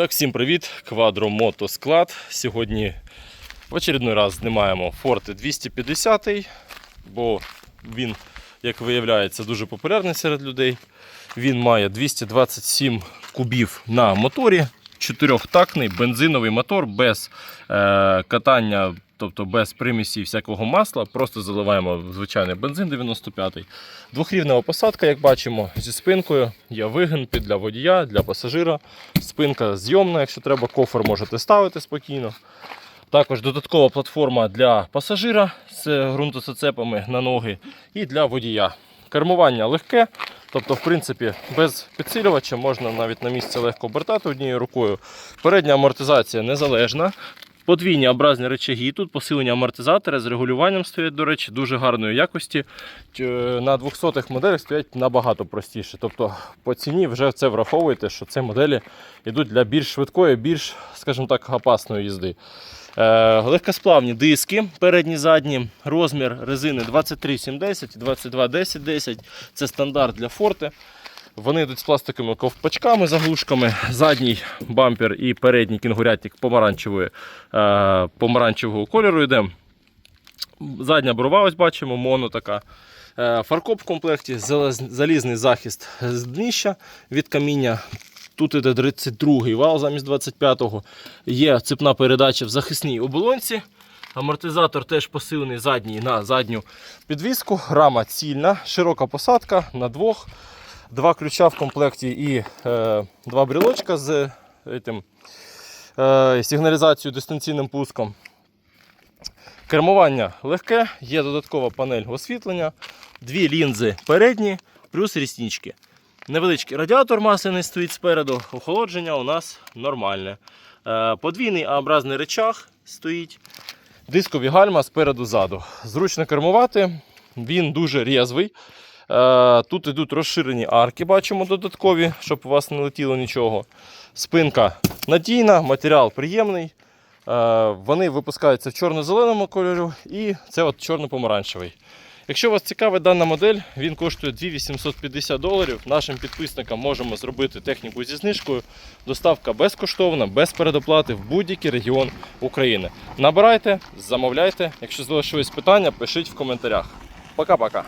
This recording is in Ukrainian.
Так, всім привіт! Квадромотосклад. Сьогодні в очередной раз знімаємо Ford 250, бо він, як виявляється, дуже популярний серед людей. Він має 227 кубів на моторі, чотирьохтактний бензиновий мотор без е, катання, тобто без примісі всякого масла. Просто заливаємо звичайний бензин 95-й. Двохрівнева посадка, як бачимо, зі спинкою. Є вигин для водія, для пасажира. Спинка зйомна, якщо треба, кофер можете ставити спокійно. Також додаткова платформа для пасажира з ґрунтосоцепами на ноги і для водія. Кермування легке, тобто, в принципі, без підсилювача можна навіть на місці легко обертати однією рукою. Передня амортизація незалежна. Подвійні образні речаги. Тут посилення амортизатора з регулюванням стоять, до речі, дуже гарної якості. Е, На 200-х моделях стоять набагато простіше. Тобто по ціні вже це враховуєте, що це моделі йдуть для більш швидкої, більш, скажімо так, опасної їзди. Е, легкосплавні диски, передні, задні, розмір резини 23,710 і 22,1010. Це стандарт для форти. Вони йдуть з пластиковими ковпачками, заглушками. Задній бампер і передній кінгурятник е, помаранчевого кольору йде. Задня брова, ось бачимо, моно така. Е, Фаркоп в комплекті, залізний захист з днища від каміння. Тут іде 32-й вал замість 25-го. Є цепна передача в захисній оболонці. Амортизатор теж посилений задній на задню підвіску. Рама цільна, широка посадка на двох. Два ключа в комплекті і е, два брілочка з етим, е, сигналізацією дистанційним пуском. Кермування легке, є додаткова панель освітлення, дві лінзи передні, плюс ріснички. Невеличкий радіатор масляний стоїть спереду, охолодження у нас нормальне. Е, Подвійний А-образний речах стоїть. Дискові гальма спереду ззаду. Зручно кермувати, він дуже різвий. Е, Тут йдуть розширені арки, бачимо додаткові, щоб у вас не летіло нічого. Спинка надійна, матеріал приємний. Е, Вони випускаються в чорно-зеленому кольорі і це от чорно-помаранчевий. Якщо вас цікавить дана модель, він коштує 2850 доларів. Нашим підписникам можемо зробити техніку зі знижкою. Доставка безкоштовна, без передоплати в будь-який регіон України. Набирайте, замовляйте. Якщо залишились питання, пишіть в коментарях. Пока-пока.